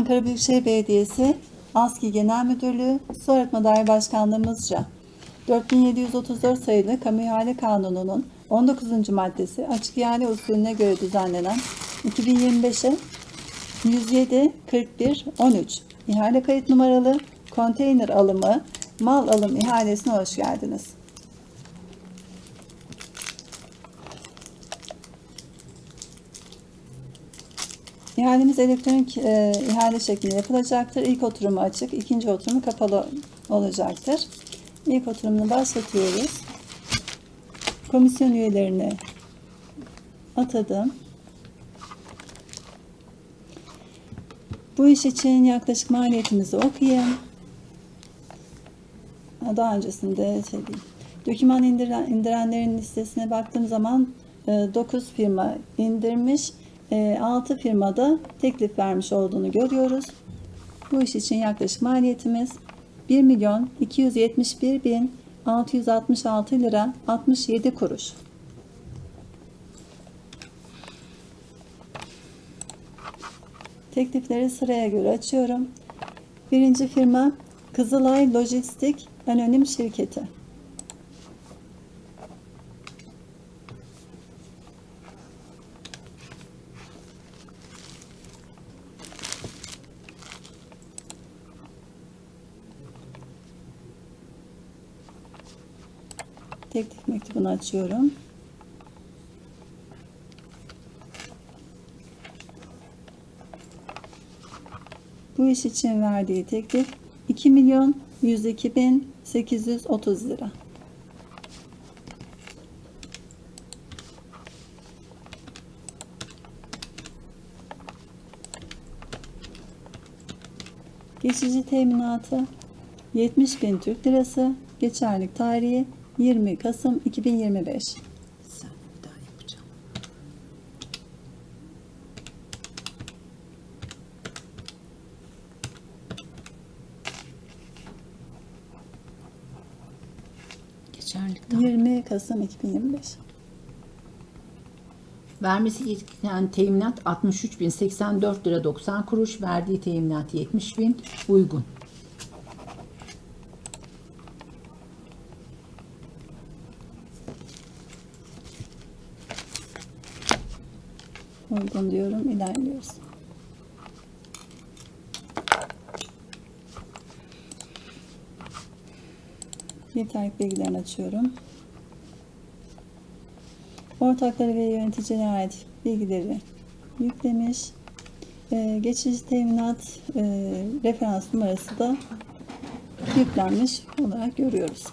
Ankara Büyükşehir Belediyesi ASKİ Genel Müdürlüğü Su Arıtma Daire Başkanlığımızca 4734 sayılı Kamu İhale Kanunu'nun 19. maddesi açık ihale usulüne göre düzenlenen 2025'e 107 41 13 ihale kayıt numaralı konteyner alımı mal alım ihalesine hoş geldiniz. İhalemiz elektronik e, ihale şeklinde yapılacaktır. İlk oturumu açık, ikinci oturumu kapalı olacaktır. İlk oturumunu başlatıyoruz. Komisyon üyelerini atadım. Bu iş için yaklaşık maliyetimizi okuyayım. Ha, Daha öncesinde şey. Doküman indiren, indirenlerin listesine baktığım zaman 9 firma indirmiş. 6 firmada teklif vermiş olduğunu görüyoruz. Bu iş için yaklaşık maliyetimiz 1 milyon 271 bin 666 lira 67 kuruş. Teklifleri sıraya göre açıyorum. Birinci firma Kızılay Lojistik Anonim Şirketi. Mektubunu açıyorum. Bu iş için verdiği teklif 2 milyon 102 bin 830 lira. Geçici teminatı 70 bin Türk lirası, geçerlik tarihi 20 Kasım 2025. Sen bir daha yapacağım. Geçerlik daha. 20 Kasım 2025. Vermesi gereken teminat 63.084 lira 90 kuruş. Verdiği teminat 70.000 uygun. Uygun diyorum, ilerliyoruz. Yeterlik bilgilerini açıyorum. Ortakları ve yöneticilere ait bilgileri yüklemiş. Ee, geçici teminat e, referans numarası da yüklenmiş olarak görüyoruz.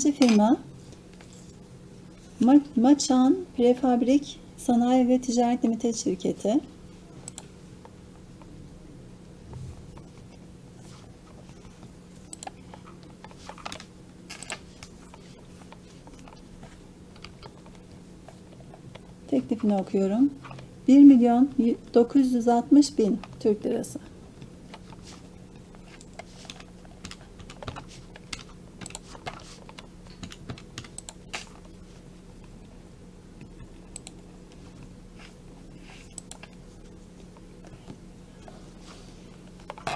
İkinci firma Ma- Maçan Prefabrik Sanayi ve Ticaret Limited şirketi. Teklifini okuyorum. 1 milyon 960 bin Türk lirası.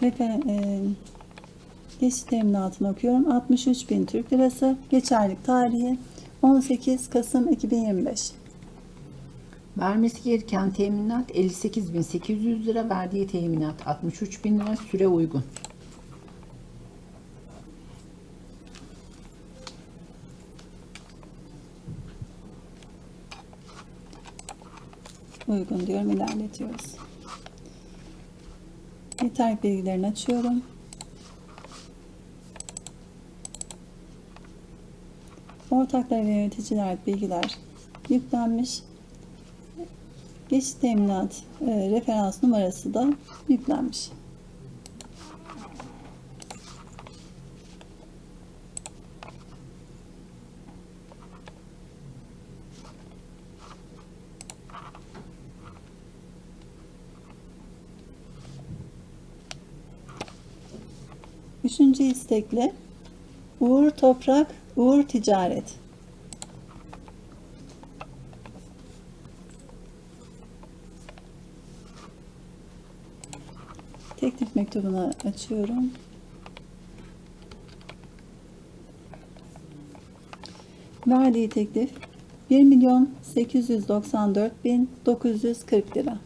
Refer, e, geçiş teminatını okuyorum. 63 bin Türk lirası. Geçerlik tarihi 18 Kasım 2025. Vermesi gereken teminat 58.800 lira. Verdiği teminat 63.000 lira. Süre uygun. Uygun diyorum. ilerletiyoruz. Yeterlik bilgilerini açıyorum. Ortaklar ve yöneticilere ait bilgiler yüklenmiş. Geçiş teminat e, referans numarası da yüklenmiş. Üçüncü istekli Uğur Toprak, Uğur Ticaret. Teklif mektubunu açıyorum. Verdiği teklif 1 milyon 894 bin 940 lira.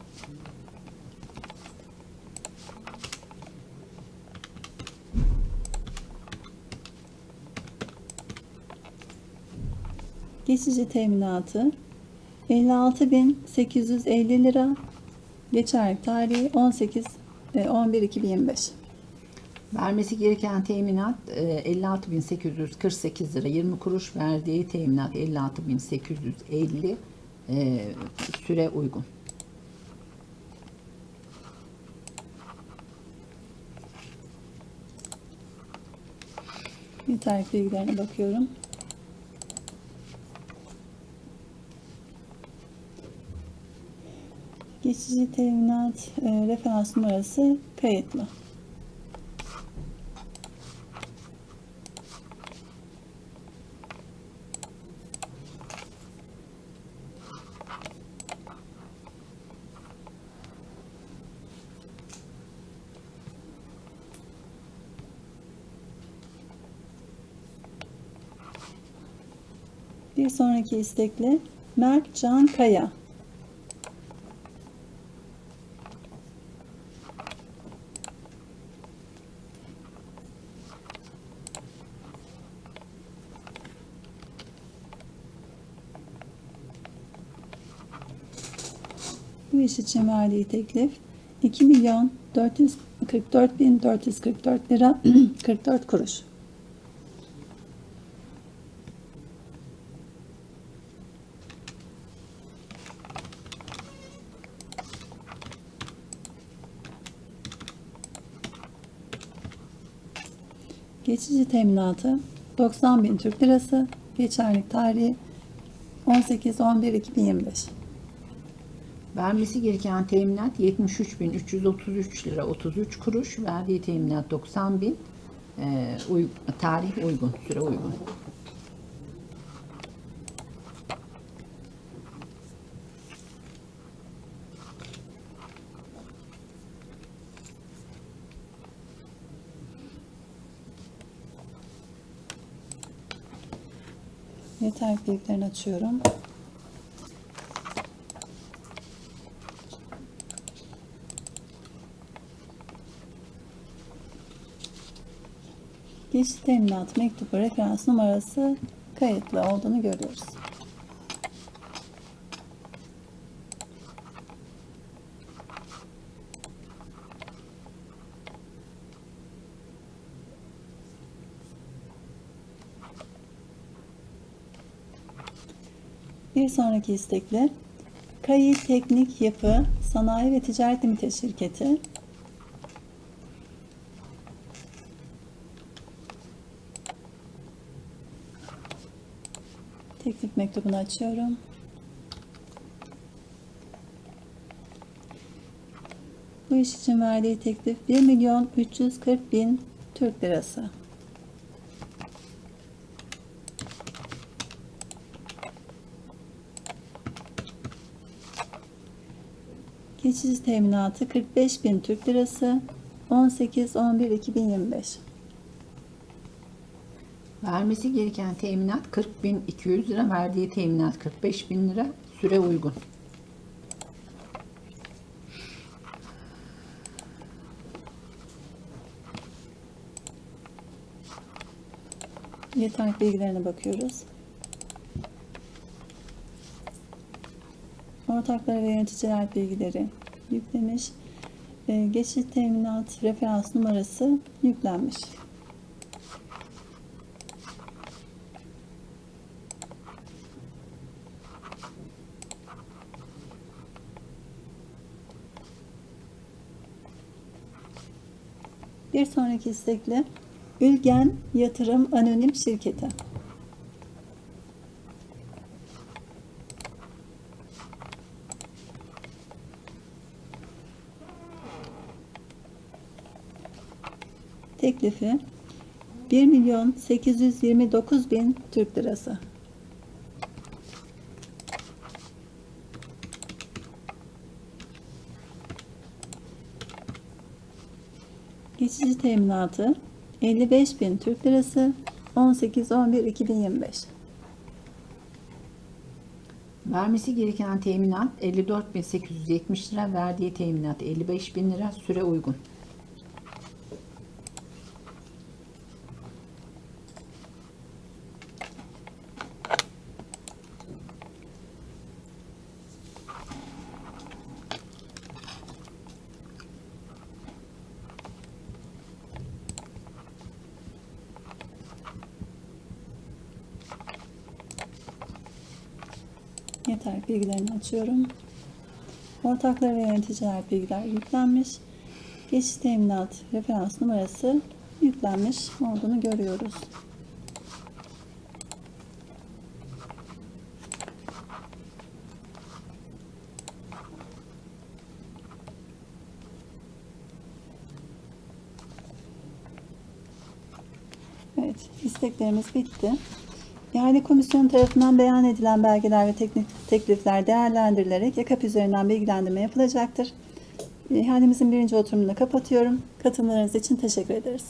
Geçici teminatı 56.850 lira. Geçerli tarihi 18 e, 11 2025. Vermesi gereken teminat e, 56.848 lira 20 kuruş verdiği teminat 56.850 e, süre uygun. Yeterli bilgilerine bakıyorum. Geçici teminat e, referans numarası kayıtlı. Bir sonraki istekli Mert Can Kaya. Bu iş için verdiği teklif 2 milyon 444 bin 444 lira 44 kuruş. Geçici teminatı 90 bin Türk lirası. Geçerlik tarihi 18-11-2025. Vermesi gereken teminat 73.333 lira 33 kuruş. Verdiği teminat 90.000 e, uy- tarih uygun, süre uygun. Yeterli bilgilerini açıyorum. Geçici teminat mektubu referans numarası kayıtlı olduğunu görüyoruz. Bir sonraki istekli Kayı Teknik Yapı Sanayi ve Ticaret Limited Şirketi Teklif mektubunu açıyorum. Bu iş için verdiği teklif 1 milyon 340 bin Türk lirası. Geçici teminatı 45 bin Türk lirası 18-11-2025. Vermesi gereken teminat 40.200 lira. Verdiği teminat 45.000 lira. Süre uygun. Yeterli bilgilerine bakıyoruz. Ortakları ve yöneticiler bilgileri yüklemiş. Ee, Geçici teminat referans numarası yüklenmiş. Bir sonraki istekli Ülgen Yatırım Anonim Şirketi. Teklifi 1 milyon 829 bin Türk lirası. Geçici teminatı 55 bin Türk lirası 18-11-2025. Vermesi gereken teminat 54.870 lira, verdiği teminat 55.000 lira, süre uygun. Yeter bilgilerini açıyorum. Ortaklar ve yöneticiler bilgiler yüklenmiş. Geçiş teminat referans numarası yüklenmiş olduğunu görüyoruz. Evet, isteklerimiz bitti. İhale komisyonu tarafından beyan edilen belgeler ve teknik teklifler değerlendirilerek YAKAP üzerinden bilgilendirme yapılacaktır. İhalemizin birinci oturumunu kapatıyorum. Katılımlarınız için teşekkür ederiz.